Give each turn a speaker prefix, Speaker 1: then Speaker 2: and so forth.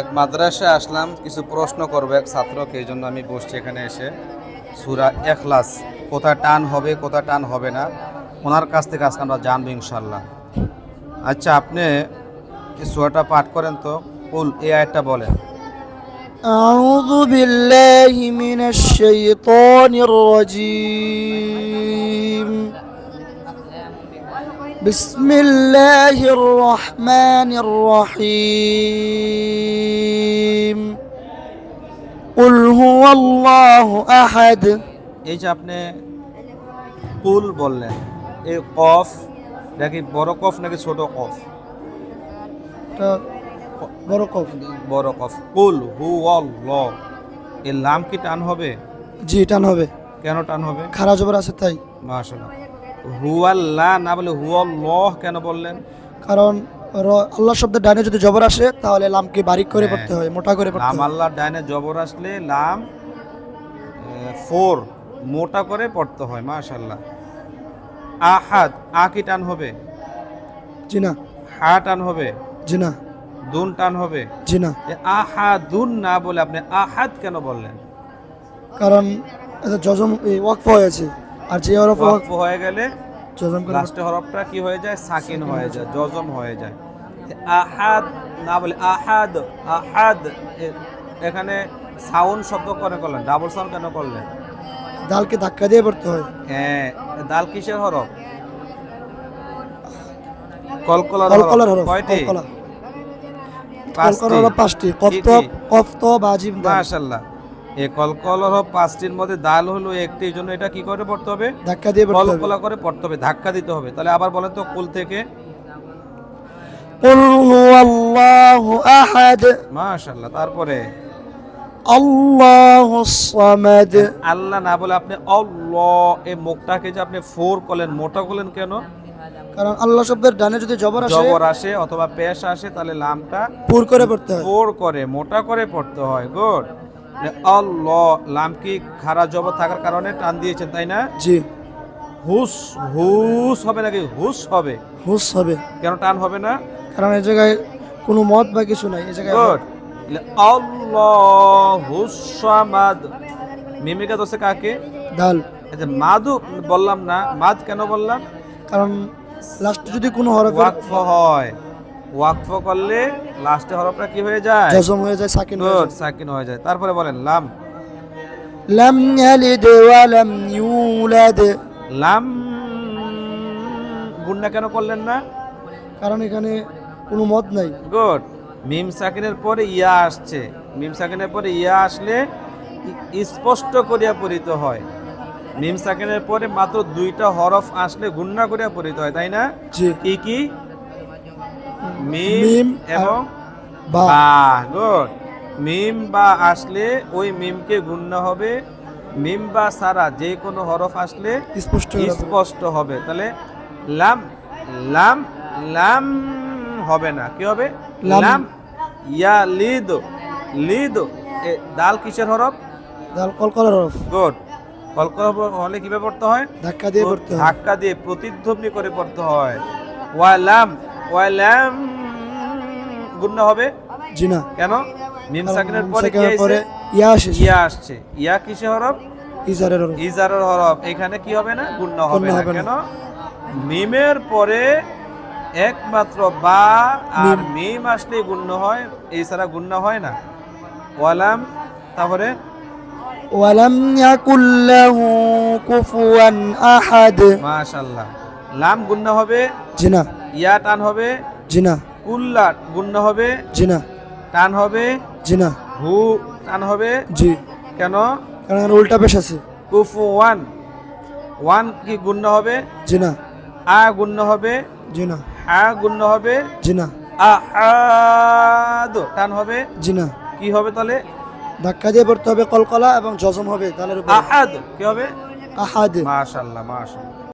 Speaker 1: এক মাদ্রাসায় আসলাম কিছু প্রশ্ন করবে এক ছাত্রকে এই জন্য আমি বসছি এখানে এসে সুরা এখলাস কোথায় টান হবে কোথায় টান হবে না ওনার কাছ থেকে আজকে আমরা জানবো ইনশাল্লাহ আচ্ছা আপনি এই সুরাটা পাঠ করেন তো কুল এই আয়টা বলেন
Speaker 2: أعوذ بالله من الشيطان الرجيم بسم الله الرحمن الرحيم قل هو الله أحد
Speaker 1: এই যে আপনি কুল বললেন এই কফ নাকি বড় কফ নাকি ছোট কফ
Speaker 2: বড় কফ
Speaker 1: বড় কফ কুল হু অল ল এই লাম কি টান হবে
Speaker 2: জি টান হবে
Speaker 1: কেন টান হবে
Speaker 2: খারা জবর আছে তাই
Speaker 1: মাশাআল্লাহ হুয়াল্লাহ না বলে হুয়াল্লাহ কেন বললেন?
Speaker 2: কারণ আল্লাহ শব্দের ডানে যদি জবর আসে তাহলে লামকে বারিক করে
Speaker 1: হ্যাঁ।
Speaker 2: পড়তে হয় মোটা করে পড়তে
Speaker 1: লাম আল্লাহর ডাইনে জবর আসলে লাম ফোর মোটা করে পড়তে হয় মাশাআল্লাহ। আহাদ আ কি টান হবে?
Speaker 2: জি না।
Speaker 1: হা টান হবে?
Speaker 2: জি না।
Speaker 1: দুন টান হবে?
Speaker 2: জি না।
Speaker 1: আহাদুন না বলে আপনি আহাদ কেন বললেন?
Speaker 2: কারণ এই ওয়াকফ হয়েছে। আর যে হরফ
Speaker 1: ওয়াকফ হয়ে গেলে
Speaker 2: যজম করে
Speaker 1: লাস্টে হরফটা কি হয়ে যায়? সাকিন হয়ে যায় জজম হয়ে যায়। আহাদ না বলে আহাদ আহাদ এখানে সাউন্ড শব্দ করে করলেন? ডাবল সাউন্ড কেন করলেন?
Speaker 2: দালকে ধাক্কা দিয়ে পড়তে হয়।
Speaker 1: হ্যাঁ দাল কিসের হরফ? কলকলার
Speaker 2: কলকলার হরফ
Speaker 1: কয়টি।
Speaker 2: কলকলার হরফ পাঁচটি। কফ তো কফ তো বা জিম
Speaker 1: মাশাআল্লাহ। কলকলর পাঁচটির মধ্যে দাল হলো একটি জন্য এটা কি করে পড়তে হবে?
Speaker 2: ধাক্কা দিয়ে
Speaker 1: কলকলা করে পড়তে হবে ধাক্কা দিতে হবে। তাহলে আবার বলেন তো কুল থেকে। তারপরে? আল্লাহ না বলে আপনি এই মুখটাকে যে আপনি ফোর করলেন মোটা করলেন কেন?
Speaker 2: কারণ আল্লাহ শব্দের ডানে যদি জবর আসে
Speaker 1: জবর আসে অথবা পেশ আসে তাহলে লামটা
Speaker 2: পুর করে পড়তে হয়।
Speaker 1: ফোর করে মোটা করে পড়তে হয় গুড। অল্লাহ লাম কি খারা জবর থাকার কারণে টান দিয়েছেন তাই না?
Speaker 2: জি।
Speaker 1: হুস হুস হবে নাকি? হুস হবে।
Speaker 2: হুস হবে।
Speaker 1: কেন টান হবে না?
Speaker 2: কারণ এই জায়গায় কোনো মত বা কিছু নাই এই জায়গায়
Speaker 1: গুড আল্লাহ হুসামাদ মিমিকা দোষে কাকে?
Speaker 2: দাল।
Speaker 1: যে মাদু বললাম না মাদ কেন বললাম?
Speaker 2: কারণ লাস্টে যদি কোনো
Speaker 1: ওয়াকফ হয়। ওয়াকফ করলে লাস্টে হরফটা কি হয়ে যায়?
Speaker 2: জজম হয়ে যায় সাকিন হয়ে যায়।
Speaker 1: সাকিন হয়ে যায়। তারপরে বলেন লাম।
Speaker 2: লাম ইয়ালিদ ওয়া লাম ইউলাদ।
Speaker 1: লাম গুন্না কেন করলেন না?
Speaker 2: কারণ এখানে কোনো মত নাই।
Speaker 1: গুড। মিম সাকিনের পরে ইয়া আসছে। মিম সাকিনের পরে ইয়া আসলে স্পষ্ট করিয়া পরিত হয়। মিম সাকিনের পরে মাত্র দুইটা হরফ আসলে গুন্না করিয়া পরিত হয় তাই না? কি কি? মিম এবং
Speaker 2: বা।
Speaker 1: গুড। মিম বা আসলে ওই মিমকে গুণ্য হবে। মিম বা সারা যে কোনো হরফ আসলে
Speaker 2: স্পষ্ট
Speaker 1: স্পষ্ট হবে। তাহলে লাম লাম লাম হবে না। কি হবে?
Speaker 2: লাম।
Speaker 1: লাম ইয়া লিদ লিদ। দাল কিসের হরফ?
Speaker 2: দাল কলকলার হরফ।
Speaker 1: গুড। কলকল হলে কীভাবে পড়তে হয়?
Speaker 2: ধাক্কা দিয়ে পড়তে হয়।
Speaker 1: ধাক্কা দিয়ে প্রতিধ্বনি করে পড়তে হয়। ওয়ালাম ওয়ালাম গুণ্য হবে?
Speaker 2: জি না।
Speaker 1: কেন? মিম সাকিনের পরে কি
Speaker 2: পরে ইয়া আসে
Speaker 1: ইয়া আসছে। ইয়া কিসে হরফ?
Speaker 2: ইজারের হরফ।
Speaker 1: ইজারের হরফ। এখানে কি হবে না? গুণ্য হবে না কেন? মিমের পরে একমাত্র বা আর মিম। আসলে গুণ্য হয়। এছাড়া গুণ্য হয় না। ওয়ালাম তারপরে?
Speaker 2: ওয়ালাম ইয়াকুল লাহু কুফুয়ান আহাদ।
Speaker 1: মাশাল্লাহ লাম গুণ্য হবে?
Speaker 2: জি না।
Speaker 1: ইয়া টান হবে
Speaker 2: জিনা।
Speaker 1: কুল্লা গুণ্য হবে
Speaker 2: জিনা।
Speaker 1: টান হবে
Speaker 2: জিনা।
Speaker 1: হু টান হবে
Speaker 2: জি।
Speaker 1: কেন?
Speaker 2: কারণ উল্টা পেশ আছে।
Speaker 1: কুফু ওয়ান ওয়ান কি গুণ্য হবে?
Speaker 2: জিনা।
Speaker 1: আ গুণ্য হবে
Speaker 2: জিনা।
Speaker 1: হা গুণ্য হবে
Speaker 2: জি না
Speaker 1: আহাদ টান হবে।
Speaker 2: জিনা।
Speaker 1: কি হবে তাহলে?
Speaker 2: ধাক্কা দিয়ে পড়তে হবে কলকলা এবং জজম হবে তাহলে
Speaker 1: আহাদ। কি হবে?
Speaker 2: আহাদ।
Speaker 1: মাশাল্লাহ মাশাল্লাহ।